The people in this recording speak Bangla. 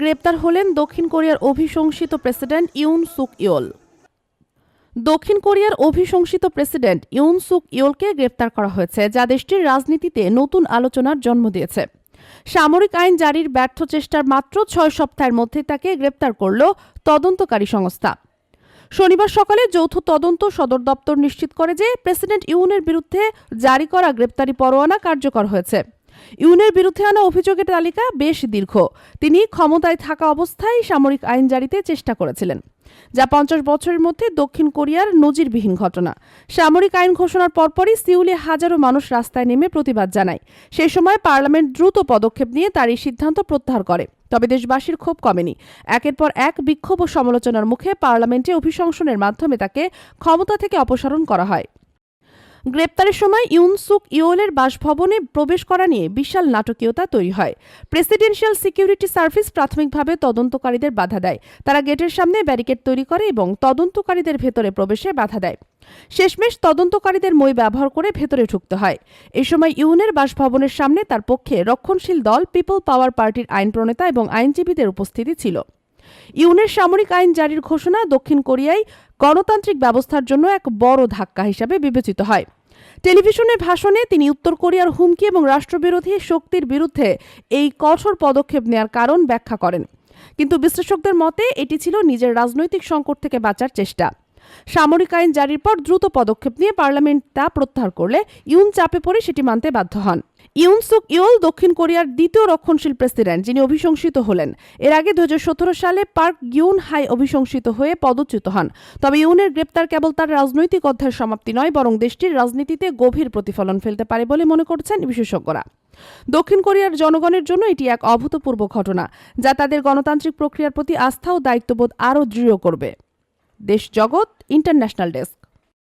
গ্রেপ্তার হলেন দক্ষিণ কোরিয়ার অভিশংসিত প্রেসিডেন্ট ইউন সুক ইয়োল। দক্ষিণ কোরিয়ার অভিশংসিত প্রেসিডেন্ট ইউন সুক ইয়োলকে গ্রেপ্তার করা হয়েছে, যা দেশটির রাজনীতিতে নতুন আলোচনার জন্ম দিয়েছে। সামরিক আইন জারির ব্যর্থ চেষ্টার মাত্র ছয় সপ্তাহের মধ্যে তাকে গ্রেপ্তার করল তদন্তকারী সংস্থা। শনিবার সকালে যৌথ তদন্ত সদর দপ্তর নিশ্চিত করে যে প্রেসিডেন্ট ইউনের বিরুদ্ধে জারি করা গ্রেপ্তারি পরোয়ানা কার্যকর হয়েছে। ইউনের বিরুদ্ধে আনা অভিযোগের তালিকা বেশ দীর্ঘ। তিনি ক্ষমতায় থাকা অবস্থায় সামরিক আইন জারিতে চেষ্টা করেছিলেন। যা পঞ্চাশ বছরের মধ্যে দক্ষিণ কোরিয়ার নজিরবিহীন ঘটনা। সামরিক আইন ঘোষণার পরপরই সিউলে হাজারো মানুষ রাস্তায় নেমে প্রতিবাদ জানায়। সেই সময় পার্লামেন্ট দ্রুত পদক্ষেপ নিয়ে তার এই সিদ্ধান্ত প্রত্যাহার করে। তবে দেশবাসীর ক্ষোভ কমেনি। একের পর এক বিক্ষোভ ও সমালোচনার মুখে পার্লামেন্টে অভিশংসনের মাধ্যমে তাকে ক্ষমতা থেকে অপসারণ করা হয়। গ্রেপ্তারের সময় ইউনসুক ইওলের বাসভবনে প্রবেশ করা নিয়ে বিশাল নাটকীয়তা তৈরি হয়। প্রেসিডেন্সিয়াল সিকিউরিটি সার্ভিস প্রাথমিকভাবে তদন্তকারীদের বাধা দেয়। তারা গেটের সামনে ব্যারিকেড তৈরি করে এবং তদন্তকারীদের ভেতরে প্রবেশে বাধা দেয়। শেষমেশ তদন্তকারীদের মই ব্যবহার করে ভেতরে ঢুকতে হয়। এই সময় ইউনের বাসভবনের সামনে তার পক্ষে রক্ষণশীল দল পিপল পাওয়ার পার্টির আইন প্রণেতা এবং আইনজীবীদের উপস্থিতি ছিল। ইউনের সামরিক আইন জারির ঘোষণা দক্ষিণ কোরিয়ায় গণতান্ত্রিক ব্যবস্থার জন্য এক বড় ধাক্কা হিসাবে বিবেচিত হয়। টেলিভিশনে ভাষণে তিনি উত্তর কোরিয়ার হুমকি এবং রাষ্ট্রবিরোধী শক্তির বিরুদ্ধে এই কঠোর পদক্ষেপ নেয়ার কারণ ব্যাখ্যা করেন। কিন্তু বিশ্লেষকদের মতে এটি ছিল নিজের রাজনৈতিক সংকট থেকে বাঁচার চেষ্টা। সামরিক আইন জারির পর দ্রুত পদক্ষেপ নিয়ে পার্লামেন্ট তা প্রত্যাহার করলে ইউন চাপে পড়ে সেটি মানতে বাধ্য হন। ইউন সুক ইউল দক্ষিণ কোরিয়ার দ্বিতীয় রক্ষণশীল প্রেসিডেন্ট, যিনি অভিশংসিত হলেন। এর আগে দু হাজার সতেরো সালে পার্ক ইউন হাই অভিশংসিত হয়ে পদচ্যুত হন। তবে ইউনের গ্রেপ্তার কেবল তার রাজনৈতিক অধ্যায়ের সমাপ্তি নয়, বরং দেশটির রাজনীতিতে গভীর প্রতিফলন ফেলতে পারে বলে মনে করছেন বিশেষজ্ঞরা। দক্ষিণ কোরিয়ার জনগণের জন্য এটি এক অভূতপূর্ব ঘটনা, যা তাদের গণতান্ত্রিক প্রক্রিয়ার প্রতি আস্থা ও দায়িত্ববোধ আরও দৃঢ় করবে। দেশ জগৎ ইন্টারন্যাশনাল ডেস্ক